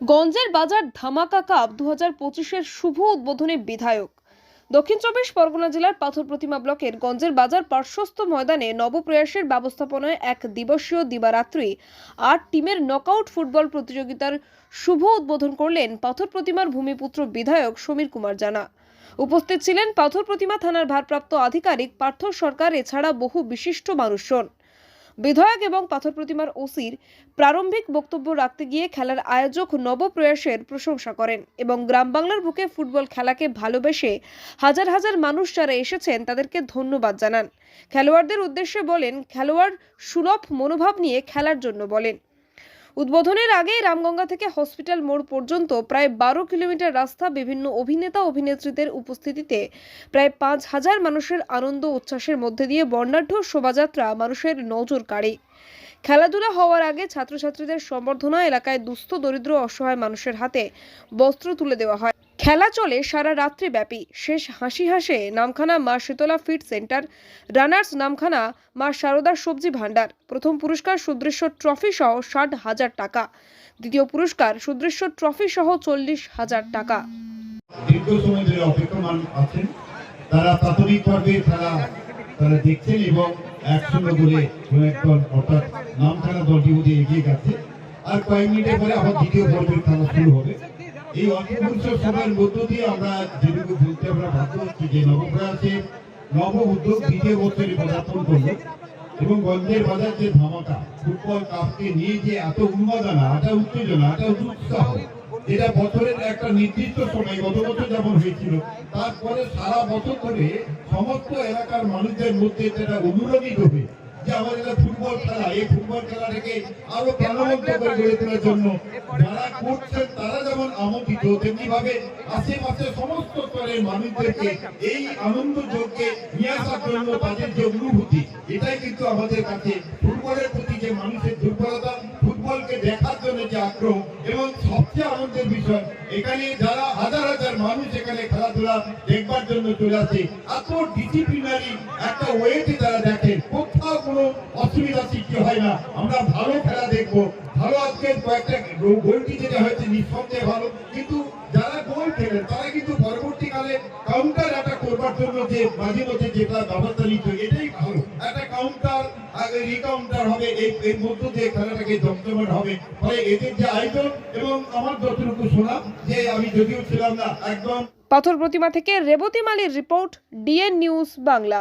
গঞ্জের বাজার ধামাকা কাপ দু হাজার পঁচিশের শুভ উদ্বোধনী বিধায়ক। দক্ষিণ চব্বিশ পরগনা জেলার পাথর প্রতিমা ব্লকের গঞ্জের বাজার পার্শ্বস্থ ময়দানে নবপ্রয়াসের ব্যবস্থাপনায় এক দিবসীয় দিবারাত্রি। আট টিমের নকআউট ফুটবল প্রতিযোগিতার শুভ উদ্বোধন করলেন পাথর প্রতিমার ভূমিপুত্র বিধায়ক সমীর কুমার জানা। উপস্থিত ছিলেন পাথর প্রতিমা থানার ভারপ্রাপ্ত আধিকারিক পার্থ সরকার, এছাড়া বহু বিশিষ্ট মানুষজন। বিধায়ক এবং পাথর প্রতিমার ওসির প্রারম্ভিক বক্তব্য রাখতে গিয়ে খেলার আয়োজক নবপ্রয়াসের প্রশংসা করেন এবং গ্রাম বাংলার বুকে ফুটবল খেলাকে ভালোবেসে হাজার হাজার মানুষ যারা এসেছেন তাদেরকে ধন্যবাদ জানান। খেলোয়াড়দের উদ্দেশ্যে বলেন, খেলোয়াড় সুলভ মনোভাব নিয়ে খেলার জন্য বলেন। উদ্বোধনের আগে রামগঙ্গা থেকে হসপিটাল মোড় পর্যন্ত প্রায় বারো কিলোমিটার রাস্তা বিভিন্ন অভিনেতা অভিনেত্রীদের উপস্থিতিতে প্রায় পাঁচ হাজার মানুষের আনন্দ উচ্ছ্বাসের মধ্যে দিয়ে বর্ণাঢ্য শোভাযাত্রা মানুষের নজর কাড়ে। খেলাধুলা হওয়ার আগে ছাত্রছাত্রীদের সম্বর্ধনা এলাকায় দুস্থ, দরিদ্র অসহায় মানুষের হাতে বস্ত্র তুলে দেওয়া হয়। খেলা চলে সারা রাত্রি ব্যাপী। শেষ হাসি হাসে নামখানা মা Shitala fit centre, runners Namkhana মা সারদা সবজি ভাণ্ডার। প্রথম পুরস্কার সুদৃশ্য ট্রফি সহ ষাট হাজার টাকা। দ্বিতীয় পুরস্কার সুদৃশ্য ট্রফি সহ চল্লিশ হাজার টাকা। দীর্ঘ সময় ধরে অপেক্ষমান আছেন। তারা প্রাথমিক পর্বে খেলা তারা দেখছেন এবং এক শূন্য বলে একদল অর্থাৎ নামখানা দলটি বুঝে এগিয়ে গেছে। আর কয়েক মিনিটের পরে আবার দ্বিতীয় পর্বের খেলা শুরু হবে। এই সময়ের মধ্য দিয়ে আমরা যেটুকু বলতে আমরা হচ্ছি যে নবপ্রয়াসের নব উদ্যোগ দ্বিতীয় বছরে পদার্পণ এবং গঞ্জের বাজার যে ফুটবল কাপকে নিয়ে যে এত উন্মাদনা উত্তেজনা উৎসাহ এটা বছরের একটা নির্দিষ্ট সময়, গত বছর যেমন হয়েছিল, তারপরে সারা বছর ধরে সমস্ত এলাকার মানুষদের মধ্যে যেটা অনুরোধিত হবে যে আমাদের ফুটবল খেলা এই ফুটবল খেলাটাকে আরও প্রাণবন্ত করে গড়ে তোলার জন্য যারা করছেন তারা যেমন আমন্ত্রিত তেমনি ভাবে আশেপাশে সমস্ত স্তরের মানুষদেরকে এই আনন্দ যোগকে নিয়ে আসার জন্য তাদের যে অনুভূতি এটাই কিন্তু আমাদের কাছে ফুটবলের প্রতি যে মানুষের দুর্বলতা ফুটবলকে দেখার যে আগ্রহ এবং সবচেয়ে আনন্দের বিষয়, এখানে যারা হাজার হাজার মানুষ এখানে খেলাধুলা দেখবার জন্য চলে আসে এত ডিসিপ্লিনারি একটা ওয়েতে তারা দেখে, কোথাও কোনো অসুবিধা সৃষ্টি হয় না। আমরা ভালো খেলা দেখব। ভালো আজকে কয়েকটা গোলটি যেটা হয়েছে, নিঃসন্দেহে ভালো। কিন্তু যারা গোল খেলেন তারা কিন্তু পরবর্তীকালে কাউন্টার অ্যাটাক করবার জন্য যে মাঝে মধ্যে যেটা ব্যবস্থা নিচ্ছে এটাই ভালো। একটা কাউন্টার আগে রিকাউন্টার হবে, এই এই মধ্য দিয়ে খেলাটাকে জমজমাট হবে। ফলে এদের যে আয়োজন, এবং আমার যতটুকু শোনা যে আমি যদিও ছিলাম না, একদম পাথর প্রতিমা থেকে রেবতী মালির রিপোর্ট, ডিএন নিউজ বাংলা।